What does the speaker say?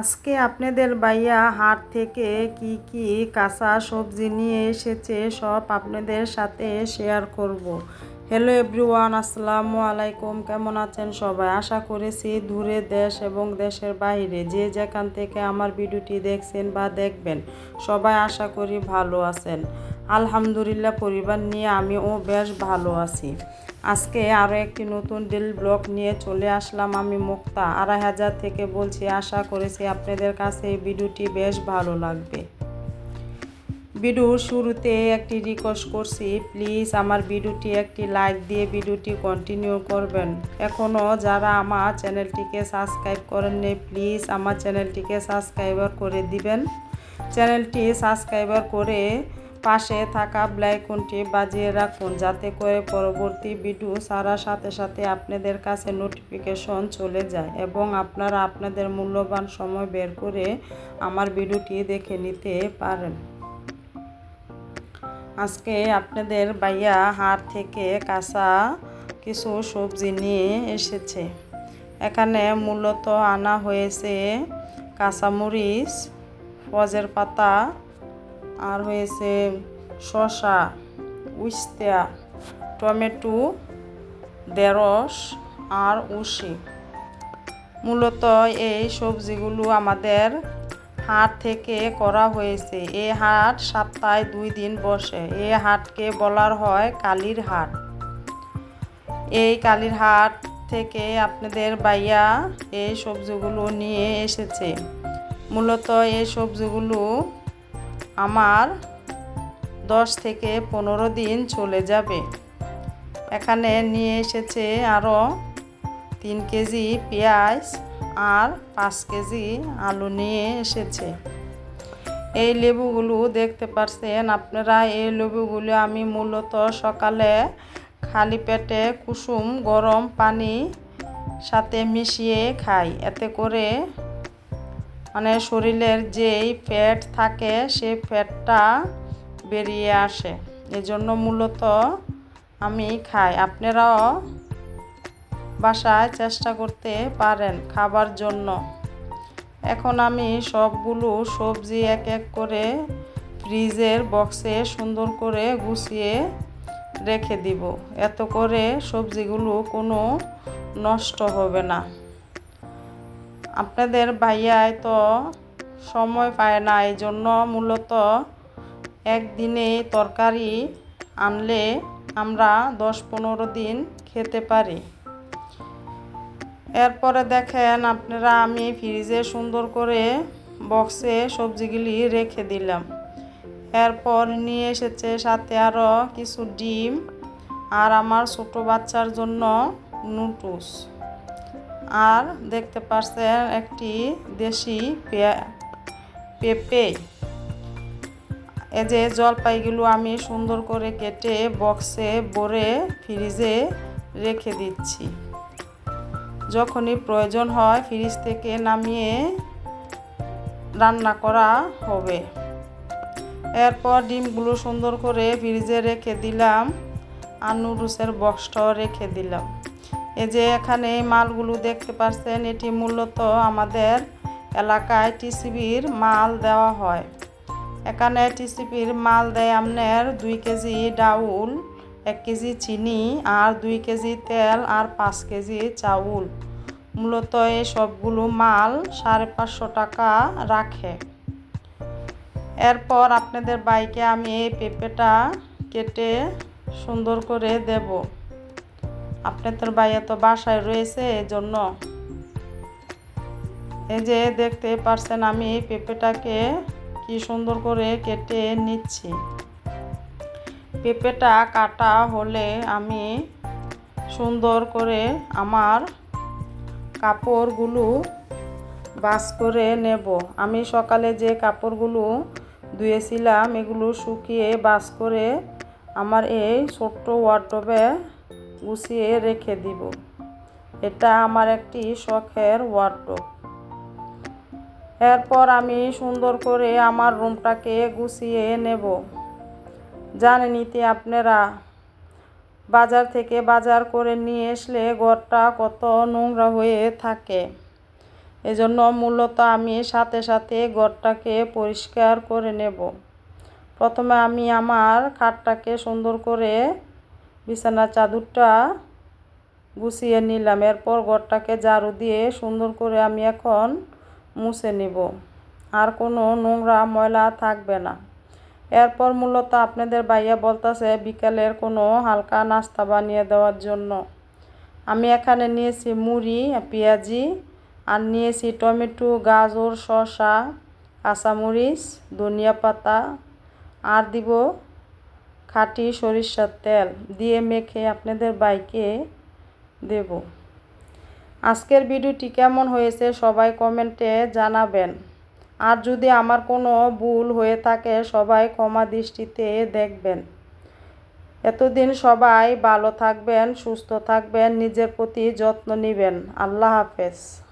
আজকে আপনাদের বাইয়া হাট থেকে কি কি কাঁচা সবজি নিয়ে এসেছে সব আপনাদের সাথে শেয়ার করব। হ্যালো এভরিওয়ান আসসালামু আলাইকুম। কেমন আছেন সবাই? আশা করেছি দূরে দেশ এবং দেশের বাইরে। যে যেখান থেকে আমার ভিডিওটি দেখছেন বা দেখবেন, সবাই আশা করি ভালো আছেন। আলহামদুলিল্লাহ, পরিবার নিয়ে আমিও বেশ ভালো আছি। আজকে আরও একটি নতুন ডিল ব্লগ নিয়ে চলে আসলাম আমি মুক্তা। আড়াই হাজার থেকে বলছি, আশা করেছি আপনাদের কাছে এই ভিডিওটি বেশ ভালো লাগবে। ভিডিওর শুরুতে একটি রিকোয়েস্ট করছি প্লিজ আমার ভিডিওটি একটি লাইক দিয়ে ভিডিওটি কন্টিনিউ করবেন। এখনও যারা আমার চ্যানেলটিকে সাবস্ক্রাইব করেননি প্লিজ আমার চ্যানেলটিকে সাবস্ক্রাইবার করে দিবেন। চ্যানেলটি সাবস্ক্রাইবার করে পাশে থাকা ব্লাইকনটি বাজিয়ে রাখুন যাতে করে পরবর্তী ভিডিও ছাড়ার সাথে সাথে আপনাদের কাছে নোটিফিকেশন চলে যায় এবং আপনারা আপনাদের মূল্যবান সময় বের করে আমার ভিডিওটি দেখে নিতে পারেন। আজকে আপনাদের বাইয়া হাট থেকে কাঁচা কিছু সবজি নিয়ে এসেছে। এখানে মূলত আনা হয়েছে কাঁচামরিচ, ফজের পাতা আর হয়েছে শসা উস্তা টমেটো দেরস আর উশি মূলত এই সবজিগুলো আমাদের হাট থেকে করা হয়েছে। এই হাট সপ্তাহে দুই দিন বসে। এই হাটকে বলার হয় কালীর হাট। এই কালীর হাট থেকে আপনাদের বাইয়া এই সবজিগুলো নিয়ে এসেছে। মূলত এই সবজিগুলো আমার দশ থেকে পনেরো দিন চলে যাবে। এখানে নিয়ে এসেছে আরও তিন কেজি পেঁয়াজ আর পাঁচ কেজি আলু নিয়ে এসেছে। এই লেবুগুলো দেখতে পারছেন আপনারা, এই লেবুগুলো আমি মূলত সকালে খালি পেটে কুসুম, গরম পানি সাথে মিশিয়ে খাই। এতে করে মানে শরীরের যেই ফ্যাট থাকে, সেই ফ্যাটটা বেরিয়ে আসে। এজন্য মূলত আমি খাই। আপনারাও বাসায় চেষ্টা করতে পারেন খাবার জন্য। এখন আমি সবগুলো সবজি এক এক করে ফ্রিজের বক্সে সুন্দর করে গুছিয়ে রেখে দিব। এত করে সবজিগুলো কোনো নষ্ট হবে না। আপনাদের ভাইয়ায় তো সময় পায় না, এই জন্য মূলত একদিনে তরকারি আনলে আমরা দশ পনেরো দিন খেতে পারি। এরপরে দেখেন আপনারা, আমি ফ্রিজে সুন্দর করে বক্সে সবজিগুলি রেখে দিলাম। এরপর নিয়ে এসেছে সাথে আরও কিছু ডিম আর আমার ছোটো বাচ্চার জন্য নুডলস। আর দেখতে পাচ্ছেন একটি দেশি পেঁপে। এই যে জলপাইগুলো আমি সুন্দর করে কেটে বক্সে ভরে ফ্রিজে রেখে দিচ্ছি। যখনই প্রয়োজন হয় ফ্রিজ থেকে নামিয়ে রান্না করা হবে। এরপর ডিমগুলো সুন্দর করে ফ্রিজে রেখে দিলাম আর নুডলসের বক্সটাও রেখে দিলাম। এই যে এখানে এই মালগুলো দেখতে পাচ্ছেন এটি মূলত আমাদের এলাকায় টিসিবির মাল দেওয়া হয়। এখানে টিসিবির মাল দেয় আপনার দুই কেজি ডাউল, এক কেজি চিনি আর দুই কেজি তেল আর পাঁচ কেজি চাউল। মূলত এই সবগুলো মাল সাড়ে পাঁচশো টাকা রাখে। এরপর আপনাদের বাইকে আমি এই পেঁপেটা কেটে সুন্দর করে দেব। আপনাদের বাইরে তো বাসায় রয়েছে, এজন্য এই যে দেখতে পারছেন আমি এই পেঁপেটাকে কি সুন্দর করে কেটে নিচ্ছি। পেঁপেটা কাটা হলে আমি সুন্দর করে আমার কাপড়গুলো বাস করে নেব। আমি সকালে যে কাপড়গুলো ধুয়েছিলাম, এগুলো শুকিয়ে বাস করে আমার এই ছোট্ট ওয়ার্ডবে গুছিয়ে রেখে দিব। এটা আমার একটি শখের ওয়ার্ডরোব এরপর আমি সুন্দর করে আমার রুমটাকে গুছিয়ে নেব। জানেনিতে আপনারা, বাজার থেকে বাজার করে নিয়ে আসলে ঘরটা কত নোংরা হয়ে থাকে। এজন্য মূলত আমি সাথে সাথে ঘরটাকে পরিষ্কার করে নেব। প্রথমে আমি আমার খাটটাকে সুন্দর করে বিছানার চাদরটা গুছিয়ে নিলাম। এরপর ঘরটাকে ঝাড়ু দিয়ে সুন্দর করে আমি এখন মুছে নিব। আর কোনো নোংরা ময়লা থাকবে না। এরপর মূলত আপনাদের বাইয়া বলতেছে বিকালের কোনো হালকা নাস্তা বানিয়ে দেওয়ার জন্য। আমি এখানে নিয়েছি মুড়ি, পেঁয়াজি, আর নিয়েছি টমেটো, গাজর, শসা, কাঁচামরিচ, ধনিয়া পাতা। আর দিব খাঁটি সরিষার তেল দিয়ে মেখে আপনাদের বাইকে দেব। আজকের ভিডিওটি কেমন হয়েছে সবাই কমেন্টে জানাবেন। আর যদি আমার কোনো ভুল হয়ে থাকে, সবাই ক্ষমা দৃষ্টিতে দেখবেন। এতদিন সবাই ভালো থাকবেন, সুস্থ থাকবেন, নিজের প্রতি যত্ন নেবেন। আল্লাহ হাফেজ।